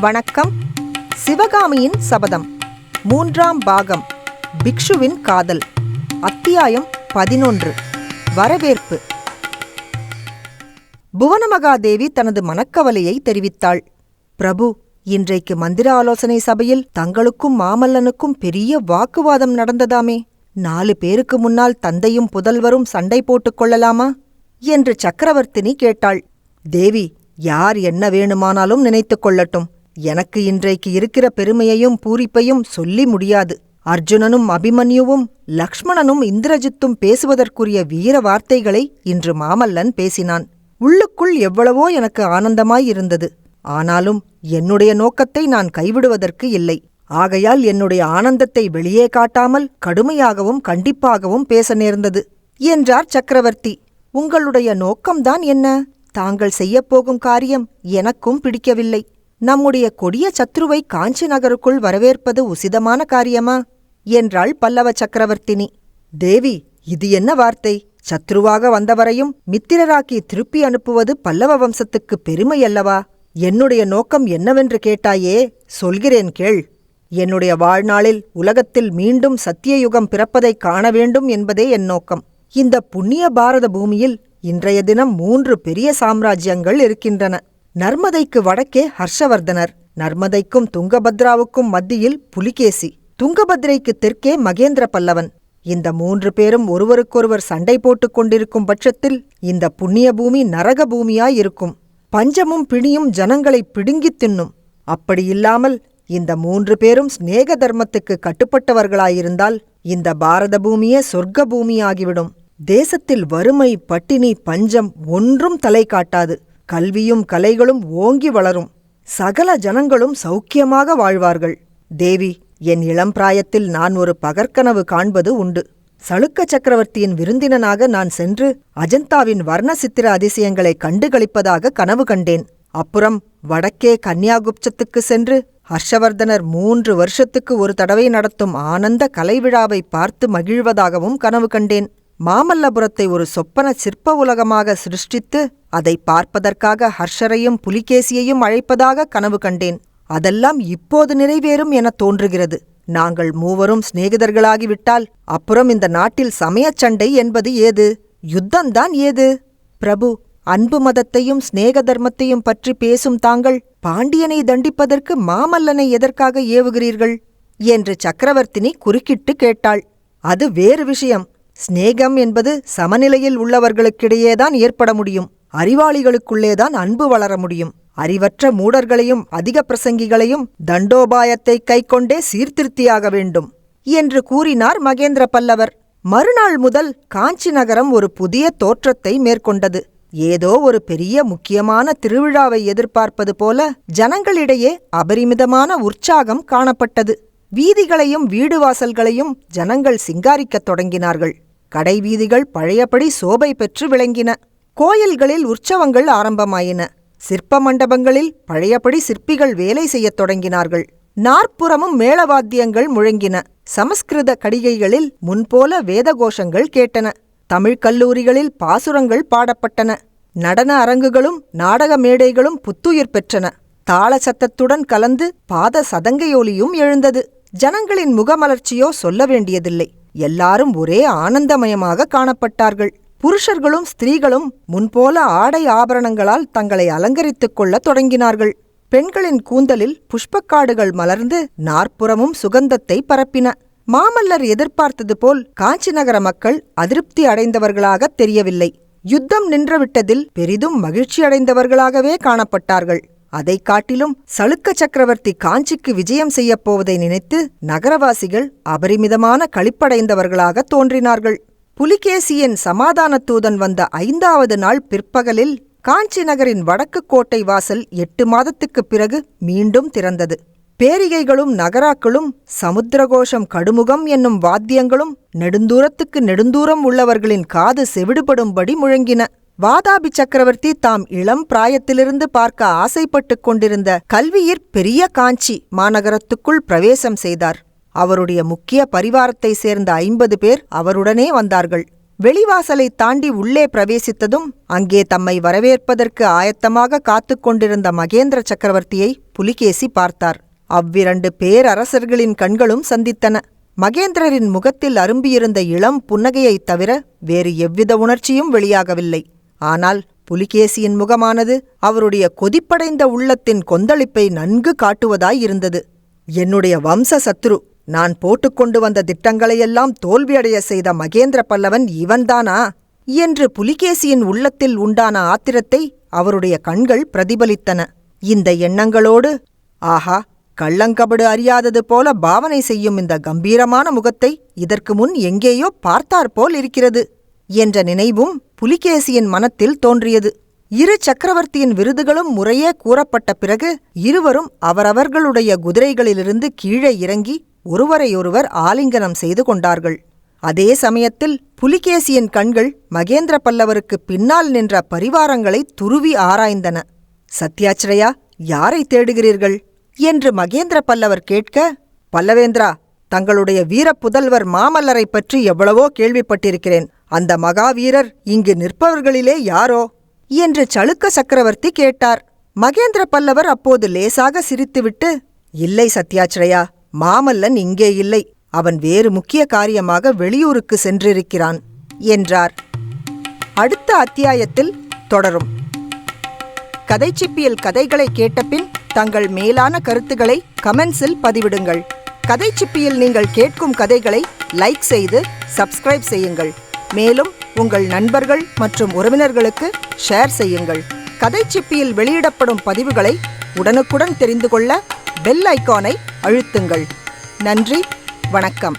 வணக்கம். சிவகாமியின் சபதம். மூன்றாம் பாகம். பிக்ஷுவின் காதல். அத்தியாயம் பதினொன்று. வரவேற்பு. புவனமகாதேவி தனது மனக்கவலையை தெரிவித்தாள். பிரபு இன்றைக்கு மந்திர ஆலோசனை சபையில் தங்களுக்கும் மாமல்லனுக்கும் பெரிய வாக்குவாதம் நடந்ததாமே. நாலு பேருக்கு முன்னால் தந்தையும் புதல்வரும் சண்டை போட்டுக் கொள்ளலாமா? என்று சக்கரவர்த்தினி கேட்டாள். தேவி யார் என்ன வேணுமானாலும் நினைத்துக் கொள்ளட்டும். எனக்கு இன்றைக்கு இருக்கிற பெருமையையும் பூரிப்பையும் சொல்லி முடியாது. அர்ஜுனனும் அபிமன்யுவும் லக்ஷ்மணனும் இந்திரஜித்தும் பேசுவதற்குரிய வீர வார்த்தைகளை இன்று மாமல்லன் பேசினான். உள்ளுக்குள் எவ்வளவோ எனக்கு ஆனந்தமாயிருந்தது ஆனாலும் என்னுடைய நோக்கத்தை நான் கைவிடுவதற்கு இல்லை. ஆகையால் என்னுடைய ஆனந்தத்தை வெளியே காட்டாமல் கடுமையாகவும் கண்டிப்பாகவும் பேச நேர்ந்தது. என்றார் சக்கரவர்த்தி. உங்களுடைய நோக்கம்தான் என்ன? தாங்கள் செய்யப்போகும் காரியம் எனக்கும் பிடிக்கவில்லை. நம்முடைய கொடிய சத்ருவை காஞ்சி நகருக்குள் வரவேற்பது உசிதமான காரியமா? என்றாள் பல்லவ சக்கரவர்த்தினி. தேவி இது என்ன வார்த்தை? சத்ருவாக வந்தவரையும் மித்திரராக்கி திருப்பி அனுப்புவது பல்லவ வம்சத்துக்கு பெருமை அல்லவா? என்னுடைய நோக்கம் என்னவென்று கேட்டாயே? சொல்கிறேன் கேள். என்னுடைய வாழ்நாளில் உலகத்தில் மீண்டும் சத்தியயுகம் பிறப்பதைக் காண வேண்டும் என்பதே என் நோக்கம். இந்த புண்ணிய பாரத பூமியில் இன்றைய தினம் மூன்று பெரிய சாம்ராஜ்யங்கள் இருக்கின்றன. நர்மதைக்கு வடக்கே ஹர்ஷவர்தனர் நர்மதைக்கும் துங்கபத்ராவுக்கும் மத்தியில் புலிகேசி துங்கபத்ரைக்கு தெற்கே மகேந்திர பல்லவன். இந்த மூன்று பேரும் ஒருவருக்கொருவர் சண்டை போட்டுக் கொண்டிருக்கும் பட்சத்தில் இந்த புண்ணிய பூமி நரக பூமியாயிருக்கும். பஞ்சமும் பிணியும் ஜனங்களை பிடுங்கித் தின்னும். அப்படியில்லாமல் இந்த மூன்று பேரும் சிநேக தர்மத்துக்கு கட்டுப்பட்டவர்களாயிருந்தால் இந்த பாரத பூமியே சொர்க்க பூமியாகிவிடும். தேசத்தில் வறுமை பட்டினி பஞ்சம் ஒன்றும் தலை காட்டாது. கல்வியும் கலைகளும் ஓங்கி வளரும். சகல ஜனங்களும் சௌக்கியமாக வாழ்வார்கள். தேவி என் இளம் பிராயத்தில் நான் ஒரு பகற்கனவு காண்பது உண்டு. சளுக்க சக்கரவர்த்தியின் விருந்தினனாக நான் சென்று அஜந்தாவின் வர்ண சித்திர அதிசயங்களை கண்டுகளிப்பதாக கனவு கண்டேன். அப்புறம் வடக்கே கன்னியாகுப்சத்துக்கு சென்று ஹர்ஷவர்தனர் மூன்று வருஷத்துக்கு ஒரு தடவை நடத்தும் ஆனந்த கலைவிழாவை பார்த்து மகிழ்வதாகவும் கனவு கண்டேன். மாமல்லபுரத்தை ஒரு சொப்பன சிற்ப உலகமாக சிருஷ்டித்து அதை பார்ப்பதற்காக ஹர்ஷரையும் புலிகேசியையும் அழைப்பதாக கனவு கண்டேன். அதெல்லாம் இப்போது நிறைவேறும் என தோன்றுகிறது. நாங்கள் மூவரும் சிநேகிதர்களாகிவிட்டால் அப்புறம் இந்த நாட்டில் சமயச் சண்டை என்பது ஏது? யுத்தந்தான் ஏது? பிரபு அன்பு மதத்தையும் சிநேக தர்மத்தையும் பற்றி பேசும் தாங்கள் பாண்டியனை தண்டிப்பதற்கு மாமல்லனை எதற்காக ஏவுகிறீர்கள்? என்று சக்கரவர்த்தினி குறுக்கிட்டு கேட்டாள். அது வேறு விஷயம். சிநேகம் என்பது சமநிலையில் உள்ளவர்களுக்கிடையேதான் ஏற்பட முடியும். அறிவாளிகளுக்குள்ளேதான் அன்பு வளர முடியும். அறிவற்ற மூடர்களையும் அதிக பிரசங்கிகளையும் தண்டோபாயத்தை கைக்கொண்டே சீர்திருத்தியாக வேண்டும் என்று கூறினார் மகேந்திர பல்லவர். மறுநாள் முதல் காஞ்சி நகரம் ஒரு புதிய தோற்றத்தை மேற்கொண்டது. ஏதோ ஒரு பெரிய முக்கியமான திருவிழாவை எதிர்பார்ப்பது போல ஜனங்களிடையே அபரிமிதமான உற்சாகம் காணப்பட்டது. வீதிகளையும் வீடு வாசல்களையும் ஜனங்கள் சிங்காரிக்கத் தொடங்கினார்கள். கடைவீதிகள் பழையபடி சோபை பெற்று விளங்கின. கோயில்களில் உற்சவங்கள் ஆரம்பமாயின. சிற்ப மண்டபங்களில் பழையபடி சிற்பிகள் வேலை செய்யத் தொடங்கினார்கள். நாற்புறமும் மேளவாத்தியங்கள் முழங்கின. சமஸ்கிருத கடிகைகளில் முன்போல வேதகோஷங்கள் கேட்டன. தமிழ்க் கல்லூரிகளில் பாசுரங்கள் பாடப்பட்டன. நடன அரங்குகளும் நாடக மேடைகளும் புத்துயிர் பெற்றன. தாள சத்தத்துடன் கலந்து பாத சதங்கையொலியும் எழுந்தது. ஜனங்களின் முகமலர்ச்சியோ சொல்ல வேண்டியதில்லை. எல்லாரும் ஒரே ஆனந்தமயமாக காணப்பட்டார்கள். புருஷர்களும் ஸ்திரீகளும் முன்போல ஆடை ஆபரணங்களால் தங்களை அலங்கரித்துக் கொள்ளத் தொடங்கினார்கள். பெண்களின் கூந்தலில் புஷ்பக்காடுகள் மலர்ந்து நாற்புறமும் சுகந்தத்தை பரப்பின. மாமல்லர் எதிர்பார்த்தது போல் காஞ்சி நகர மக்கள் அதிருப்தி அடைந்தவர்களாகத் தெரியவில்லை. யுத்தம் நின்றுவிட்டதில் பெரிதும் மகிழ்ச்சியடைந்தவர்களாகவே காணப்பட்டார்கள். அதைக் காட்டிலும் சளுக்க சக்கரவர்த்தி காஞ்சிக்கு விஜயம் செய்யப் போவதை நினைத்து நகரவாசிகள் அபரிமிதமான களிப்படைந்தவர்களாக தோன்றினார்கள். புலிகேசியின் சமாதான தூதன் வந்த ஐந்தாவது நாள் பிற்பகலில் காஞ்சி நகரின் வடக்கு கோட்டை வாசல் எட்டு மாதத்துக்குப் பிறகு மீண்டும் திறந்தது. பேரிகைகளும் நகராக்களும் சமுத்திரகோஷம் கடுமுகம் என்னும் வாத்தியங்களும் நெடுந்தூரத்துக்கு நெடுந்தூரம் உள்ளவர்களின் காது செவிடுபடும்படி முழங்கின. வாதாபி சக்கரவர்த்தி தாம் இளம் பிராயத்திலிருந்து பார்க்க ஆசைப்பட்டுக் கொண்டிருந்த கல்வியிற் பெரிய காஞ்சி மாநகரத்துக்குள் பிரவேசம் செய்தார். அவருடைய முக்கிய பரிவாரத்தை சேர்ந்த ஐம்பது பேர் அவருடனே வந்தார்கள். வெளிவாசலை தாண்டி உள்ளே பிரவேசித்ததும் அங்கே தம்மை வரவேற்பதற்கு ஆயத்தமாக காத்துக் கொண்டிருந்த மகேந்திர சக்கரவர்த்தியை புலிகேசி பார்த்தார். அவ்விரண்டு பேரரசர்களின் கண்களும் சந்தித்தன. மகேந்திரரின் முகத்தில் அரும்பியிருந்த இளம் புன்னகையைத் தவிர வேறு எவ்வித உணர்ச்சியும் வெளியாகவில்லை. ஆனால் புலிகேசியின் முகமானது அவருடைய கொதிப்படைந்த உள்ளத்தின் கொந்தளிப்பை நன்கு காட்டுவதாயிருந்தது என்னுடைய வம்ச சத்ரு நான் போட்டுக்கொண்டு வந்த திட்டங்களையெல்லாம் தோல்வியடைய செய்த மகேந்திர பல்லவன் இவன்தானா? என்று புலிகேசியின் உள்ளத்தில் உண்டான ஆத்திரத்தை அவருடைய கண்கள் பிரதிபலித்தன. இந்த எண்ணங்களோடு ஆஹா கள்ளங்கபடு அறியாதது போல பாவனை செய்யும் இந்த கம்பீரமான முகத்தை இதற்கு முன் எங்கேயோ பார்த்தாற்போல் இருக்கிறது என்ற நினைவும் புலிகேசியின் மனத்தில் தோன்றியது. இரு சக்கரவர்த்தியின் விருதுகளும் முறையே கூறப்பட்ட பிறகு இருவரும் அவரவர்களுடைய குதிரைகளிலிருந்து கீழே இறங்கி ஒருவரையொருவர் ஆலிங்கனம் செய்து கொண்டார்கள். அதே சமயத்தில் புலிகேசியின் கண்கள் மகேந்திர பல்லவருக்கு பின்னால் நின்ற பரிவாரங்களை துருவி ஆராய்ந்தன. சத்யாச்சிரயா யாரை தேடுகிறீர்கள்? என்று மகேந்திர பல்லவர் கேட்க பல்லவேந்திரா தங்களுடைய வீரப்புதல்வர் மாமல்லரைப் பற்றி எவ்வளவோ கேள்விப்பட்டிருக்கிறேன். அந்த மகாவீரர் இங்கு நிற்பவர்களிலே யாரோ? என்று சளுக்க சக்கரவர்த்தி கேட்டார். மகேந்திர பல்லவர் அப்போது லேசாக சிரித்துவிட்டு இல்லை சத்யாச்சிரயா மாமல்லன் இங்கே இல்லை. அவன் வேறு முக்கிய காரியமாக வெளியூருக்கு சென்றிருக்கிறான் என்றார். அடுத்த அத்தியாயத்தில் தொடரும். கதைச்சிப்பியல் கதைகளை கேட்டபின் தங்கள் மேலான கருத்துக்களை கமெண்ட்ஸில் பதிவிடுங்கள். கதைச்சிப்பியில் நீங்கள் கேட்கும் கதைகளை லைக் செய்து சப்ஸ்கிரைப் செய்யுங்கள். மேலும் உங்கள் நண்பர்கள் மற்றும் உறவினர்களுக்கு ஷேர் செய்யுங்கள். கதைச்சிப்பியில் வெளியிடப்படும் பதிவுகளை உடனுக்குடன் தெரிந்து கொள்ள பெல் ஐக்கானை அழுத்துங்கள். நன்றி வணக்கம்.